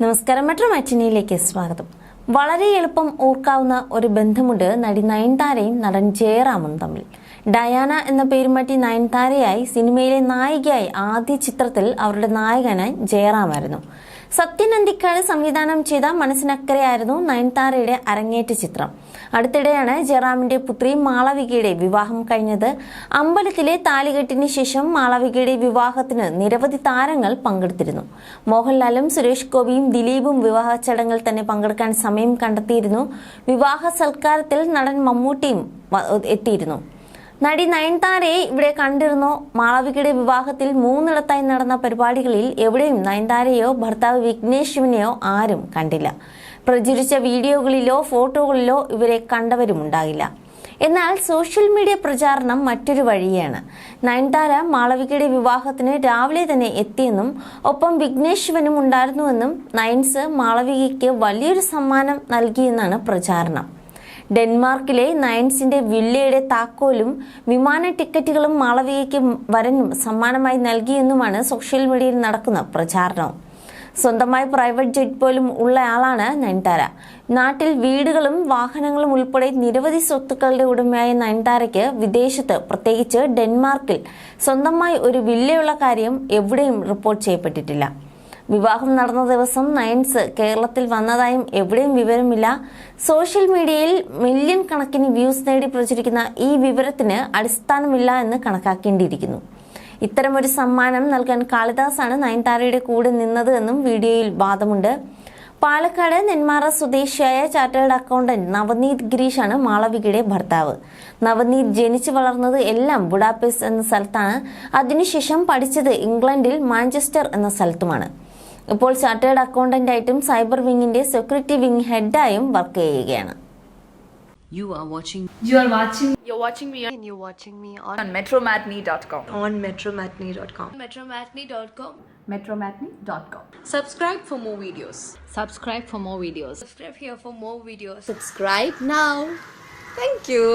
നമസ്കാരം. മെട്രോ മറ്റിനിയിലേക്ക് സ്വാഗതം. വളരെ എളുപ്പം ഓർക്കാവുന്ന ഒരു ബന്ധമുണ്ട് നടി നയൻതാരയും നടൻ ജയറാമും തമ്മിൽ. ഡയാന എന്ന പേര് മാറ്റി നയൻതാരയായി സിനിമയിലെ നായികയായി ആദ്യ ചിത്രത്തിൽ അവരുടെ നായകനായി ജയറാമായിരുന്നു. സത്യൻ അന്തിക്കാട് സംവിധാനം ചെയ്ത മനസ്സിനക്കരയായിരുന്നു നയൻതാരയുടെ അരങ്ങേറ്റ ചിത്രം. അടുത്തിടെയാണ് ജയറാമിന്റെ പുത്രി മാളവികയുടെ വിവാഹം കഴിഞ്ഞത്. അമ്പലത്തിലെ താലികെട്ടിന് ശേഷം മാളവികയുടെ വിവാഹത്തിന് നിരവധി താരങ്ങൾ പങ്കെടുത്തിരുന്നു. മോഹൻലാലും സുരേഷ് ഗോപിയും ദിലീപും വിവാഹ ചടങ്ങിൽ തന്നെ പങ്കെടുക്കാൻ സമയം കണ്ടെത്തിയിരുന്നു. വിവാഹ സൽക്കാരത്തിൽ നടൻ മമ്മൂട്ടിയും എത്തിയിരുന്നു. നടി നയൻതാരയെ ഇവിടെ കണ്ടിരുന്നോ. മാളവികയുടെ വിവാഹത്തിൽ മൂന്നിടത്തായി നടന്ന പരിപാടികളിൽ എവിടെയും നയൻതാരയോ ഭർത്താവ് വിഘ്നേഷുവിനെയോ ആരും കണ്ടില്ല. പ്രചരിച്ച വീഡിയോകളിലോ ഫോട്ടോകളിലോ ഇവരെ കണ്ടവരുമുണ്ടാകില്ല. എന്നാൽ സോഷ്യൽ മീഡിയ പ്രചാരണം മറ്റൊരു വഴിയാണ്. നയൻതാര മാളവികയുടെ വിവാഹത്തിന് രാവിലെ തന്നെ എത്തിയെന്നും ഒപ്പം വിഘ്നേശ്വനും ഉണ്ടായിരുന്നുവെന്നും നയൻസ് മാളവികയ്ക്ക് വലിയൊരു സമ്മാനം നൽകിയെന്നാണ് പ്രചാരണം. ഡെൻമാർക്കിലെ നയൻസിന്റെ വില്ലയുടെ താക്കോലും വിമാന ടിക്കറ്റുകളും മാളവികയ്ക്ക് വരനും സമ്മാനമായി നൽകിയെന്നുമാണ് സോഷ്യൽ മീഡിയയിൽ നടക്കുന്ന പ്രചാരണം. സ്വന്തമായി പ്രൈവറ്റ് ജെറ്റ് പോലും ഉള്ളയാളാണ് നയൻതാര. നാട്ടിൽ വീടുകളും വാഹനങ്ങളും ഉൾപ്പെടെ നിരവധി സ്വത്തുക്കളുടെ ഉടമയായ നയൻതാരയ്ക്ക് വിദേശത്ത് പ്രത്യേകിച്ച് ഡെൻമാർക്കിൽ സ്വന്തമായി ഒരു വില്ലയുള്ള കാര്യം എവിടെയും റിപ്പോർട്ട് ചെയ്യപ്പെട്ടിട്ടില്ല. വിവാഹം നടന്ന ദിവസം നയൻസ് കേരളത്തിൽ വന്നതായും എവിടെയും വിവരമില്ല. സോഷ്യൽ മീഡിയയിൽ മില്യൺ കണക്കിന് വ്യൂസ് നേടി പ്രചരിക്കുന്ന ഈ വിവരത്തിന് അടിസ്ഥാനമില്ല എന്ന് കണക്കാക്കേണ്ടിയിരിക്കുന്നു. ഇത്തരമൊരു സമ്മാനം നൽകാൻ കാളിദാസാണ് നയൻതാരയുടെ കൂടെ നിന്നത് എന്നും വീഡിയോയിൽ വാദമുണ്ട്. പാലക്കാട് നെന്മാറ സ്വദേശിയായ ചാർട്ടേഡ് അക്കൗണ്ടന്റ് നവനീത് ഗിരീഷാണ് മാളവികയുടെ ഭർത്താവ്. നവനീത് ജനിച്ചു വളർന്നത് എല്ലാം ബുഡാപെസ് എന്ന സ്ഥലത്താണ്. അതിനുശേഷം പഠിച്ചത് ഇംഗ്ലണ്ടിൽ മാഞ്ചസ്റ്റർ എന്ന സ്ഥലത്തുമാണ്. ഇപ്പോൾ ചാർട്ടേഡ് അക്കൗണ്ടന്റായിട്ടും സൈബർ വിങ്ങിന്റെ സെക്യൂരിറ്റി വിങ് ഹെഡായും വർക്ക് ചെയ്യുകയാണ് You are watching You are watching You're watching me and you're watching me on, on metromatney.com. on metromatney.com. Metromatney.com. metromatney.com. Subscribe for more videos. subscribe for more videos. Subscribe here for more videos. Subscribe now. Thank you.